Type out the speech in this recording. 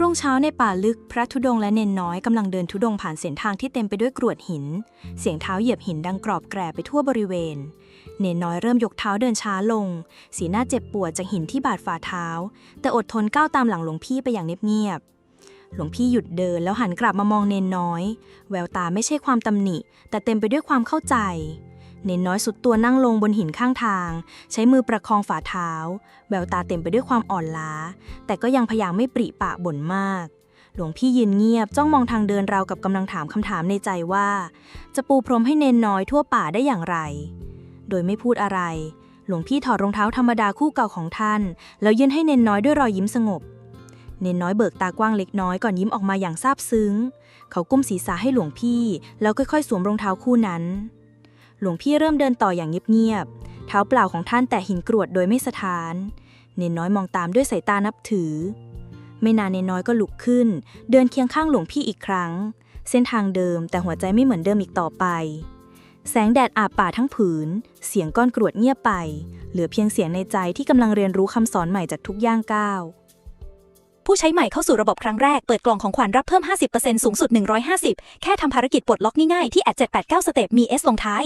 รุ่งเช้าในป่าลึกพระธุดงค์และเนนน้อยกำลังเดินธุดงค์ผ่านเส้นทางที่เต็มไปด้วยกรวดหิน เสียงเท้าเหยียบหินดังกรอบแกรบไปทั่วบริเวณ เนนน้อยเริ่มยกเท้าเดินช้าลง สีหน้าเจ็บปวดจากหินที่บาดฝ่าเท้า แต่อดทนก้าวตามหลังหลวงพี่ไปอย่างเงียบๆหลวงพี่หยุดเดินแล้วหันกลับมามองเนนน้อย แววตาไม่ใช่ความตำหนิ แต่เต็มไปด้วยความเข้าใจ เนนน้อยสุดตัวนั่งลงบนหินข้างทาง ใช้มือประคองฝ่าเท้า แววตาเต็มไปด้วยความอ่อนล้า แต่ก็ยังพยายามไม่ปริปากบ่นมาก หลวงพี่ยืนเงียบจ้องมองทางเดินราวกับกำลังถามคำถามในใจว่า จะปูพรมให้เนนน้อยทั่วป่าได้อย่างไร โดยไม่พูดอะไร หลวงพี่ถอดรองเท้าธรรมดาคู่เก่าของท่าน แล้วยื่นให้เนนน้อยด้วยรอยยิ้มสงบเนนน้อยเบิกตากว้างเล็กน้อยก่อนยิ้มออกมาอย่างซาบซึ้ง เขาก้มศีรษะให้หลวงพี่ แล้วค่อยๆ สวมรองเท้าคู่นั้น หลวงพี่เริ่มเดินต่ออย่างเงียบๆ เท้าเปล่าของท่านแต่หินกรวดโดยไม่สะท้าน เนนน้อยมองตามด้วยสายตานับถือ ไม่นานเนนน้อยก็ลุกขึ้น เดินเคียงข้างหลวงพี่อีกครั้ง เส้นทางเดิมแต่หัวใจไม่เหมือนเดิมอีกต่อไป แสงแดดอาบป่าทั้งผืน เสียงก้อนกรวดเงียบไป เหลือเพียงเสียงในใจที่กำลังเรียนรู้คำสอนใหม่จากทุกย่างก้าวผู้ใช้ใหม่เข้าสู่ระบบครั้งแรก เปิดกล่องของขวัญรับเพิ่ม 50%สูงสุด 150 แค่ทำภารกิจปลดล็อกง่ายๆที่แอด789 สเต็ปมี S ลงท้าย